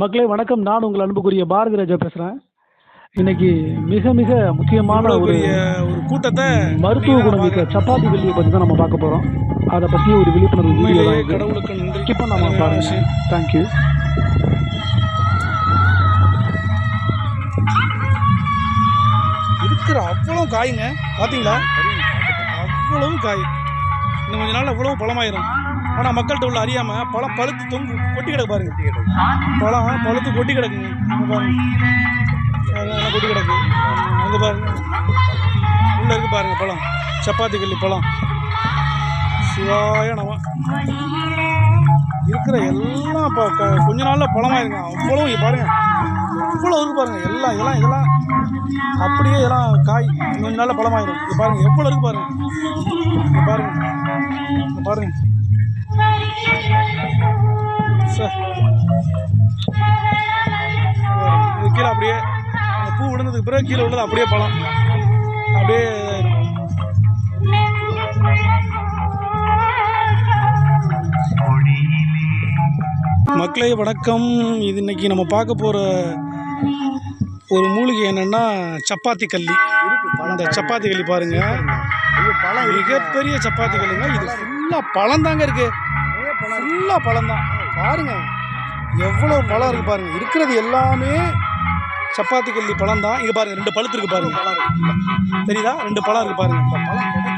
மக்களே வணக்கம். நான் உங்கள் அன்புக்குரிய பாரதி ராஜா பேசுகிறேன் இன்னைக்கு மிக மிக முக்கியமான ஒரு ஒரு கூட்டத்தை மருத்துவ நீங்க குணம் மிக்க சப்பாத்தி வெள்ளியை பற்றி தான் நம்ம பார்க்க போகிறோம் அதை பற்றி ஒரு விழிப்புணர்வு வீடியோ கடவுளுக்கு பண்ணாம அருமையான பாருங்க. தேங்க்யூ இருக்கிற அவ்வளோ காய்ங்க. பாத்தீங்களா? அவ்வளவு காய். இன்னும் கொஞ்ச நாள் அவ்வளவு பழமாயிரும். ஆனால் மக்கள்கிட்ட உள்ள அறியாம பழம் பழுத்து தொங்கு கொட்டி கிடக்கு பாருங்க. பழம் பழுத்து கொட்டி கிடக்குங்க பாருங்க. கொட்டி கிடக்கு. அங்கே பாருங்க. உள்ள இருக்கு பாருங்க பழம். சப்பாத்தி கல்லி பழம். சிவாய நம. இருக்கிற எல்லாம் இப்போ கொஞ்ச நாளில் பழமாயிருங்க அவ்வளோ இங்க பாருங்க. இவ்வளோ இருக்கு பாருங்க. எல்லாம் இதெல்லாம் இதெல்லாம். அப்படியே இதெல்லாம் காய் கொஞ்ச நாளில் பழமாயிரும். இது பாருங்க. எவ்வளோ இருக்கு பாருங்க. இங்க பாருங்க. இங்க பாருங்க. சே. இது கீழே அப்படியே பூ விழுந்ததுக்கு பிறகு கீழே உள்ளது அப்படியே பழம். அப்படியே மக்களே வணக்கம். இது இன்னைக்கு நம்ம பார்க்க போகிற ஒரு மூலிகை என்னன்னா சப்பாத்தி கல்லி. அந்த சப்பாத்தி கல்லி பாருங்க. மிகப்பெரிய சப்பாத்தி கல்லுங்க. இது ஃபுல்லாக பழம் தாங்க இருக்கு. ஃபுல்லாக பழம் தான் பாருங்க எவ்வளோ பழம் இருக்கு பாருங்க. இருக்கிறது எல்லாமே சப்பாத்தி கல்லி பழம் தான் இங்க பாருங்க ரெண்டு பழுத்து இருக்கு பாருங்க. தெரியுதா? ரெண்டு பழம் இருக்கு பாருங்க.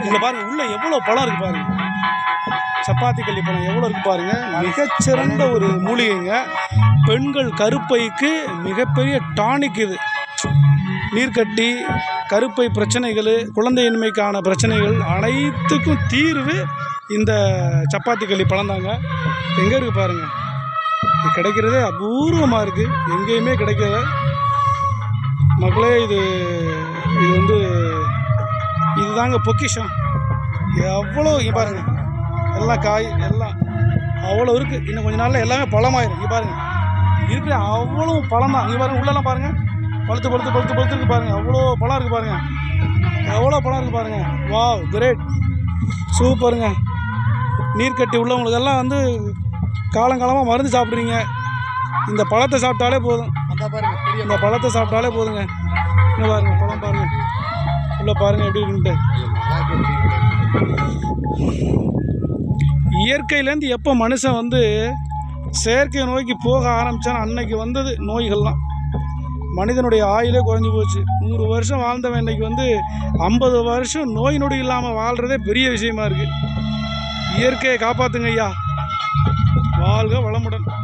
இங்க பாருங்க உள்ள எவ்வளோ பழம் இருக்கு பாருங்க. சப்பாத்தி கல்லி பழம் எவ்வளோ இருக்கு பாருங்க. மிகச்சிறந்த ஒரு மூலிகைங்க. பெண்கள் கருப்பைக்கு மிகப்பெரிய டானிக் இது. நீர்க்கட்டி கருப்பை பிரச்சனைகள் குழந்தையின்மைக்கான பிரச்சனைகள் அனைத்துக்கும் தீர்வு இந்த சப்பாத்தி கல்லி பழந்தாங்க. எங்கே இருக்குது பாருங்கள் இது கிடைக்கிறதே அபூர்வமாக இருக்குது எங்கேயுமே கிடைக்கல. மக்களே இது இது வந்து இதுதாங்க பொக்கிஷம். எவ்வளோ இங்கே பாருங்கள் எல்லாம் காய் எல்லாம் அவ்வளோ இருக்குது இன்னும் கொஞ்ச நாளில் எல்லாமே பழமாயிரும். இங்கே பாருங்கள் இருக்கிற அவ்வளோ பழம் தான். இங்கே பாருங்கள் உள்ளெல்லாம் பாருங்கள் பழுத்து பழுத்து பழுத்து பழுத்து இருக்குது பாருங்கள் அவ்வளோ பழம் இருக்குது பாருங்கள் எவ்வளோ பழம் இருக்குது பாருங்கள் வாவ் கிரேட் சூப்பருங்க நீர்க்கட்டி உள்ளவங்களுக்கெல்லாம் வந்து காலங்காலமாக மருந்து சாப்பிட்றீங்க. இந்த பழத்தை சாப்பிட்டாலே போதும். இந்த பழத்தை சாப்பிட்டாலே போதுங்க. இங்கே பாருங்க பழம் பாருங்க. உள்ள பாருங்க எப்படி இருக்குன்ட்டு. இயற்கையிலேருந்து எப்போ மனுஷன் வந்து செயற்கை நோய்க்கு போக ஆரம்பிச்சானோ அன்னைக்கு வந்தது நோய்கள்லாம். மனிதனுடைய ஆயுளே குறைஞ்சி போச்சு. நூறு வருஷம் வாழ்ந்தவன் இன்னைக்கு வந்து ஐம்பது வருஷம் நோய் நொடி இல்லாமல் வாழ்கிறதே பெரிய விஷயமா இருக்குது இயற்கையை காப்பாற்றுங்க ஐயா. வாழ்க வளமுடன்.